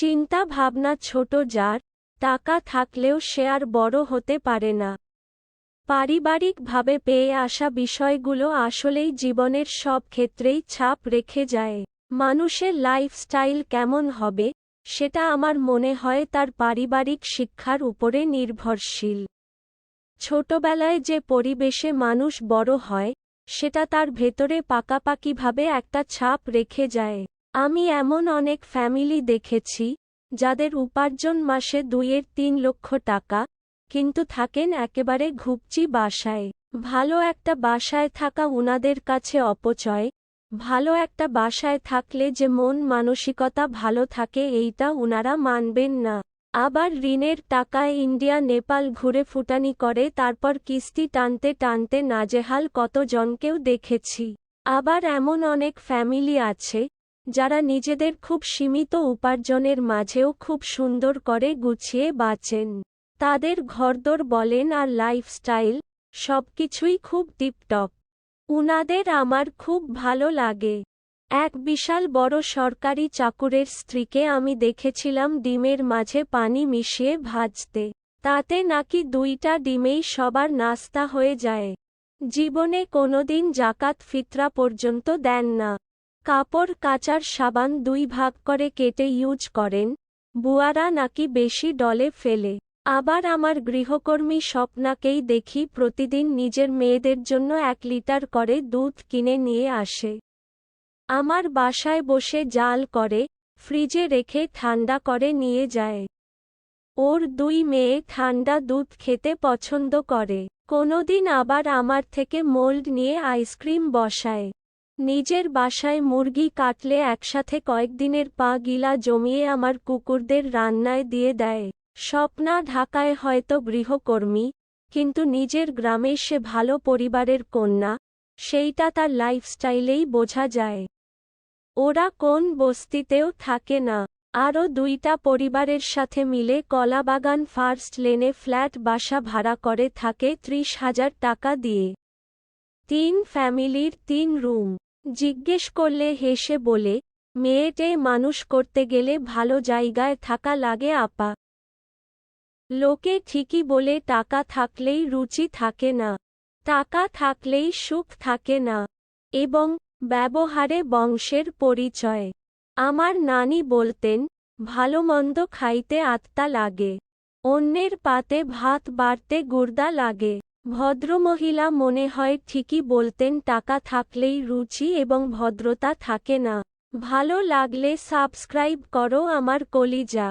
চিন্তা ভাবনা ছোট যার টাকা থাকলেও সে আর বড় হতে পারে না। পারিবারিকভাবে পেয়ে আসা বিষয়গুলো আসলেই জীবনের সব ক্ষেত্রেই ছাপ রেখে যায়। মানুষের লাইফস্টাইল কেমন হবে, সেটা আমার মনে হয় তার পারিবারিক শিক্ষার উপরে নির্ভরশীল। ছোটবেলায় যে পরিবেশে মানুষ বড় হয়, সেটা তার ভেতরে পাকাপাকিভাবে একটা ছাপ রেখে যায়। আমি এমন অনেক ফ্যামিলি দেখেছি, যাদের উপার্জন মাসে দুইয়ের তিন লক্ষ টাকা, কিন্তু থাকেন একেবারে ঘুপচি বাসায়। ভালো একটা বাসায় থাকা উনাদের কাছে অপচয়, ভালো একটা বাসায় থাকলে যে মন মানসিকতা ভালো থাকে এইটা উনারা মানবেন না। আবার ঋণের টাকায় ইন্ডিয়া, নেপাল ঘুরে ফুটানি করে তারপর কিস্তি টানতে টানতে নাজেহাল কতজনকেও দেখেছি। আবার এমন অনেক ফ্যামিলি আছে যারা নিজেদের খুব সীমিত উপার্জনের মাঝেও খুব সুন্দর করে গুছিয়ে বাঁচেন। তাদের ঘরদোর বলেন আর লাইফস্টাইল সবকিছুই খুব টিপটপ। উনাদের আমার খুব ভালো লাগে। এক বিশাল বড় সরকারি চাকুরের স্ত্রীকে আমি দেখেছিলাম ডিমের মাঝে পানি মিশিয়ে ভাজতে। তাতে নাকি দুইটা ডিমেই সবার নাস্তা হয়ে যায়। জীবনে কোনোদিন জাকাত ফিতরা পর্যন্ত দেন না। কাপড় কাচার সাবান দুই ভাগ করে কেটে ইউজ করেন, বুয়ারা নাকি বেশি ডলে ফেলে। আবার আমার গৃহকর্মী স্বপ্নাকেই দেখি প্রতিদিন নিজের মেয়েদের জন্য এক লিটার করে দুধ কিনে নিয়ে আসে। আমার বাসায় বসে জাল করে, ফ্রিজে রেখে ঠান্ডা করে নিয়ে যায়। ওর দুই মেয়ে ঠান্ডা দুধ খেতে পছন্দ করে। কোনোদিন আবার আমার থেকে মোল্ড নিয়ে আইসক্রিম বসায়। নিজের বাসায় মুরগি কাটলে একসাথে কয়েকদিনের পা গিলা জমিয়ে আমার কুকুরদের রান্নায় দিয়ে দেয়। স্বপ্না ঢাকায় হয়তো গৃহকর্মী, কিন্তু নিজের গ্রামে সে ভালো পরিবারের কন্যা, সেইটা তার লাইফস্টাইলেই বোঝা যায়। ওরা কোন বস্তিতেও থাকে না। আরও দুইটা পরিবারের সাথে মিলে কলাবাগান ফার্স্ট লেনে ফ্ল্যাট বাসা ভাড়া করে থাকে ত্রিশ হাজার টাকা দিয়ে। তিন ফ্যামিলির তিন রুম। জিজ্ঞেস করলে হেসে বলে, মেয়েটে মানুষ করতে গেলে ভালো জায়গায় থাকা লাগে আপা। লোকে ঠিকই বলে টাকা থাকলেই রুচি থাকে না, টাকা থাকলেই সুখ থাকে না, এবং ব্যবহারে বংশের পরিচয়। আমার নানি বলতেন, ভালো মন্দ খাইতে আত্মা লাগে, অন্যের পাতে ভাত বাড়তে গুর্দা লাগে। ভদ্রমহিলা মনে হয় ঠিকই বলতেন, টাকা থাকলেই রুচি এবং ভদ্রতা থাকে না। ভালো লাগলে সাবস্ক্রাইব করো আমার কলিজা।